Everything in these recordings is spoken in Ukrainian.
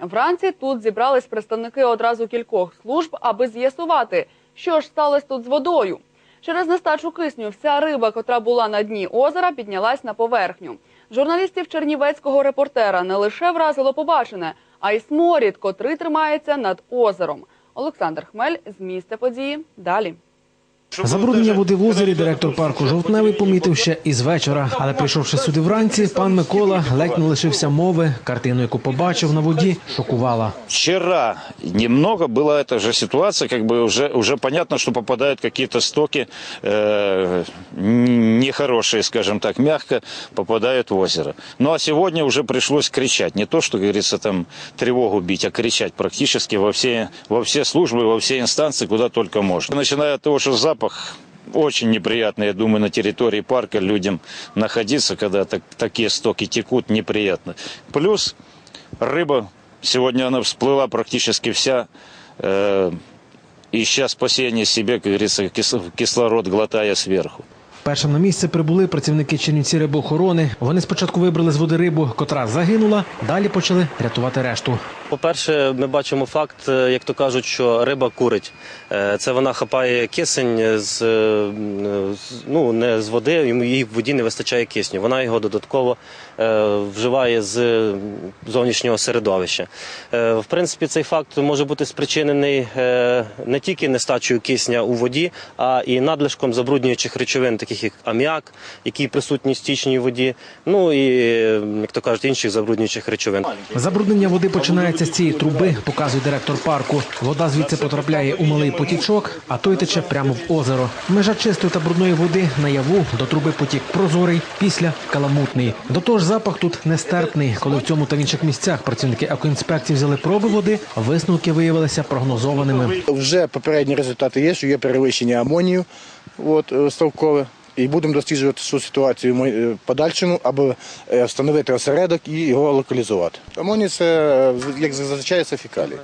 Вранці тут зібрались представники одразу кількох служб, аби з'ясувати, що ж сталося тут з водою. Через нестачу кисню вся риба, котра була на дні озера, піднялась на поверхню. Журналістів чернівецького репортера не лише вразило побачене, а й сморід, котрий тримається над озером. Олександр Хмель з місця події. Далі. Забруднення води в озері директор парку Жовтневий помітив ще із вечора. Але прийшовши сюди вранці, пан Микола ледь не лишився мови. Картину, яку побачив на воді, шокувала. Вчера немного была эта же ситуация, как бы уже, уже понятно, что попадают какие-то стоки э, нехорошие, скажем так, мягко попадают в озеро. Ну а сегодня уже пришлось кричать. Не то, что, говорится, там тревогу бить, а кричать практически во все, во все службы, во все инстанции, куда только можно. Начиная от того, что запах очень неприятный, я думаю, на территории парка людям находиться, когда так, такие стоки текут, неприятно. Плюс рыба, сегодня она всплыла практически вся, э, ища спасение себе, как говорится, кис- кислород глотая сверху. Першим на місце прибули працівники Чернівці рибоохорони. Вони спочатку вибрали з води рибу, котра загинула. Далі почали рятувати решту. По-перше, ми бачимо факт, е, як то кажуть, що риба курить. Е, Це вона хапає кисень з, е, ну, не з води, їй в воді не вистачає кисню. Вона його додатково вживає з зовнішнього середовища. В принципі, цей факт може бути спричинений не тільки нестачею кисня у воді, а і надлишком забруднюючих речовин, таких як аміак, який присутній в стічній воді, ну і, як то кажуть, інших забруднюючих речовин. Забруднення води починається з цієї труби, показує директор парку. Вода звідси потрапляє у малий потічок, а той тече прямо в озеро. Межа чистої та брудної води наяву до труби потік прозорий, після каламутний. До того ж, запах тут нестерпний. Коли в цьому та в інших місцях працівники екоінспекції взяли проби води, висновки виявилися прогнозованими. Вже попередні результати є, що є перевищення амонію от, е, ставкове. І будемо досліджувати цю ситуацію в е, подальшому, аби е, встановити осередок і його локалізувати. Амоній це, е, як зазвичай, це фекалії.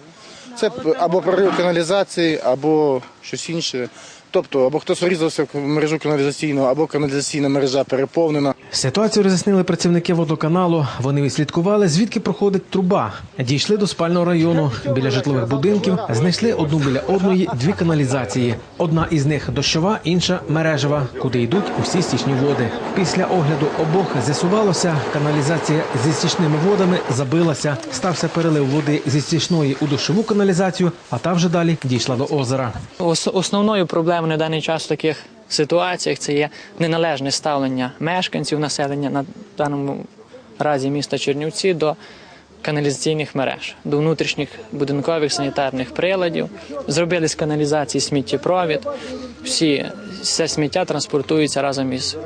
Це або прорив каналізації, або щось інше. Тобто, або хтось врізався в мережу каналізаційну, або каналізаційна мережа переповнена. Ситуацію роз'яснили працівники водоканалу. Вони відслідкували, звідки проходить труба. Дійшли до спального району. Біля житлових будинків знайшли одну біля одної дві каналізації. Одна із них дощова, інша мережева, куди йдуть усі стічні води. Після огляду обох з'ясувалося, каналізація зі стічними водами забилася. Стався перелив води зі стічної у дощову каналізацію, а та вже далі дійшла до озера. Ос- Основною проблемою на даний час в таких ситуаціях це є неналежне ставлення мешканців населення на даному разі міста Чернівці до каналізаційних мереж, до внутрішніх будинкових санітарних приладів. Зробили з каналізації сміттєпровід. Всі все сміття транспортується разом із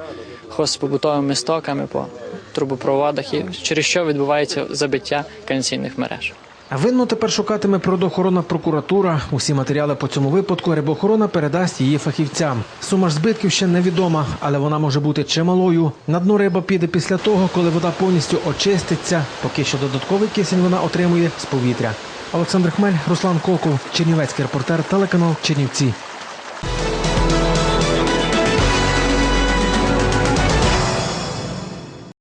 хозпобутовими стоками по трубопроводах, і через що відбувається забиття каналізаційних мереж. Винну тепер шукатиме природоохоронна прокуратура. Усі матеріали по цьому випадку рибоохорона передасть її фахівцям. Сума ж збитків ще невідома, але вона може бути чималою. На дно риба піде після того, коли вода повністю очиститься. Поки що додатковий кисень вона отримує з повітря. Олександр Хмель, Руслан Коков, Чернівецький репортер, телеканал Чернівці.